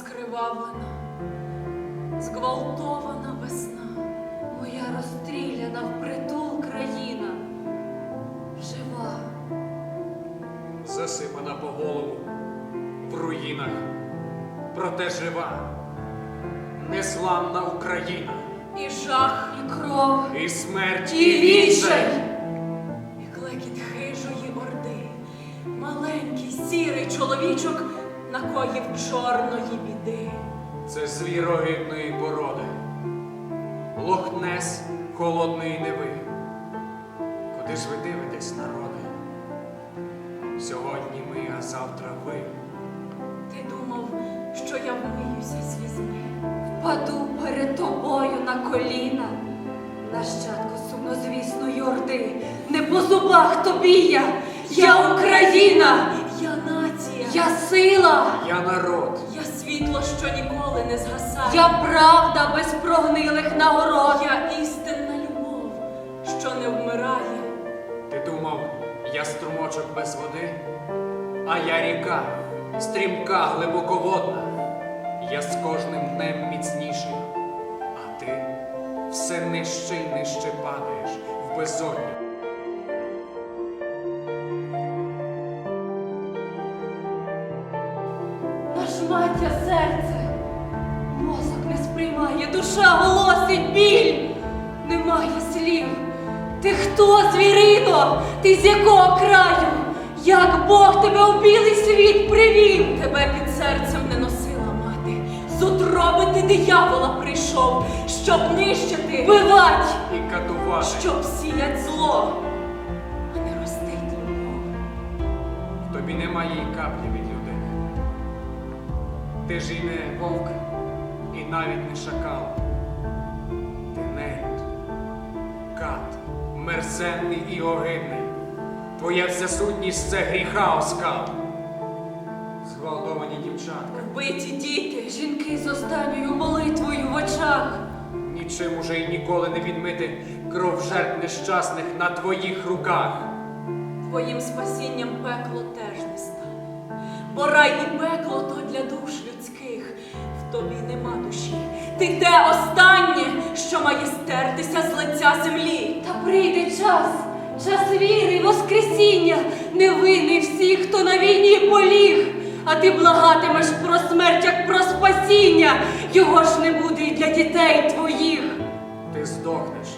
Окровавлена, зґвалтована весна, моя розстріляна впритул країна, жива. засипана по голову в руїнах, проте жива, незламна Україна, І жах, і кров, і смерть, і відчай, накоїв чорної біди. Це звір огидної породи, лохнес холодної неви. Куди ж ви дивитесь, народи? Сьогодні ми, а завтра ви. Ти думав, що я вмиюся слізьми, впаду перед тобою на коліна, нащадку сумнозвісної орди, не по зубах тобі я, я Україна, я нація, я сила, Я народ, я світло, що ніколи не згасає, Я правда без прогнилих нагород. я істинна любов, що не вмирає. ти думав, я струмочок без води, а я ріка, стрімка, глибоководна. Я з кожним днем міцніший, а ти все нижче й нижче падаєш в безодню. Нашмаття серце, мозок не сприймає, душа голосить біль, немає слів. Ти хто, звірино? Ти з якого краю? Як Бог тебе у білий світ привів? Тебе під серцем не носила мати. З утроби ти диявола прийшов, щоб нищити, Вбивать! І катувати. щоб сіять зло, а не ростить любов. В тобі немає й каплі від. Ти ж і не вовк, і навіть не шакал. Ти нелюд, кат, мерзенний і огидний. Твоя вся сутність це гріха оскал. Зґвалтовані дівчатка, Вбиті діти, Жінки з останньою молитвою в очах. нічим уже й ніколи не відмити кров жертв нещасних на твоїх руках. твоїм спасінням пекло теж не стане. Бо рай і пекло то для душ людських. В тобі нема душі. Ти те останнє, що має стертися з лиця землі. Та прийде час, час віри й воскресіння, невинний всіх, хто на війні поліг. А ти благатимеш про смерть, як про спасіння. Його ж не буде й для дітей твоїх. Ти здохнеш,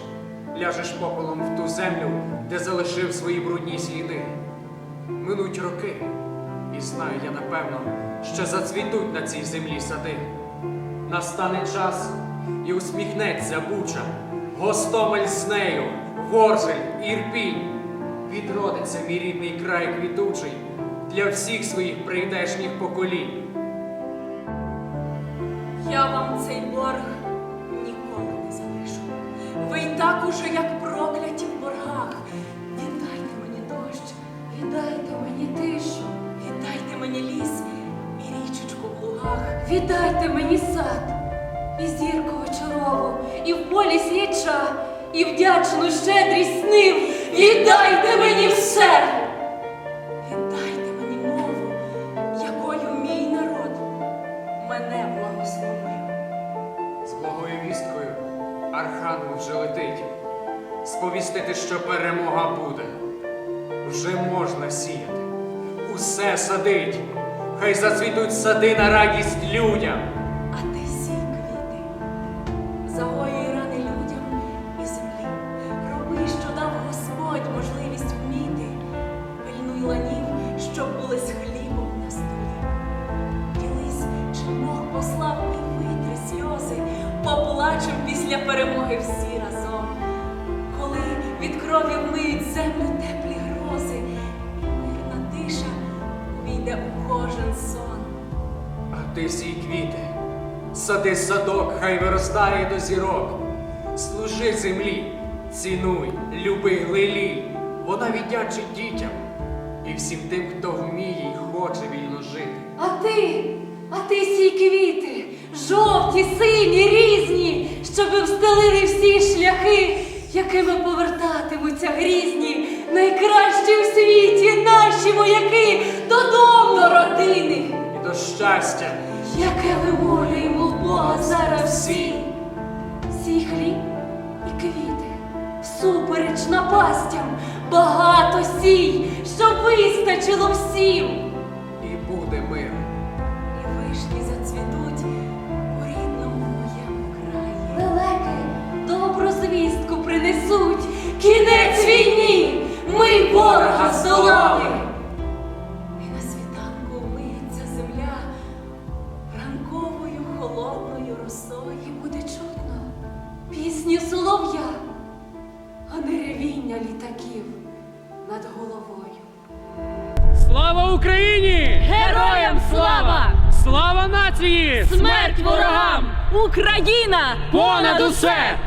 ляжеш попелом в ту землю, де залишив свої брудні сліди. Минуть роки, і знаю я напевно, що зацвітуть на цій землі сади. Настане час і усміхнеться буча, Гостомель з нею, Ворзель, Ірпінь. Відродиться мій рідний край квітучий для всіх своїх прийдешніх поколінь. Я вам цей борг ніколи не залишу. Ви й так уже, як прокляті в боргах. Віддайте мені дощ, Віддайте мені тишу, віддайте мені сад, і зірку очарову, і в полі свіча, і вдячну щедрість снив. Віддайте мені все. Віддайте мені мову, якою мій народ мене благословив. З благою вісткою Архангел вже летить, сповістити, що перемога буде. Вже можна сіяти, усе садить, хай зацвітуть сади на радість людям. А ти сій квіти, загоюй рани людям і землі. Роби, що дав Господь можливість вміти. Пильнуй ланів, щоб були з хлібом на столі. Ділись, чи Бог послав і витри сльози, поплачем після перемоги всі разом. Коли від крові вмиють землю кожен сон. А ти сій квіти, сади садок, хай виростає до зірок. Служи землі, цінуй, люби лилі, вона віддячить дітям і всім тим, хто вміє і хоче вільно жити. А ти, а ти сій квіти, жовті, сині, різні, щоби встелили всі шляхи, якими повертатимуться грізні, найкращі в світі наші вояки додому до родини. І до щастя, яке вимолюємо в Бога зараз всі. Сій хліб і квіти, всупереч напастям, багато сій, щоб вистачило всім. І буде мир. І вишні зацвітуть у рідному моєму краї. Лелеки добру звістку принесуть. Кінець війні! Ми ворога здолали! Росою. Буде чутно пісні солов'я, а не ревіння літаків над головою. Слава Україні! Героям слава! Слава нації! Смерть ворогам! Україна Понад усе!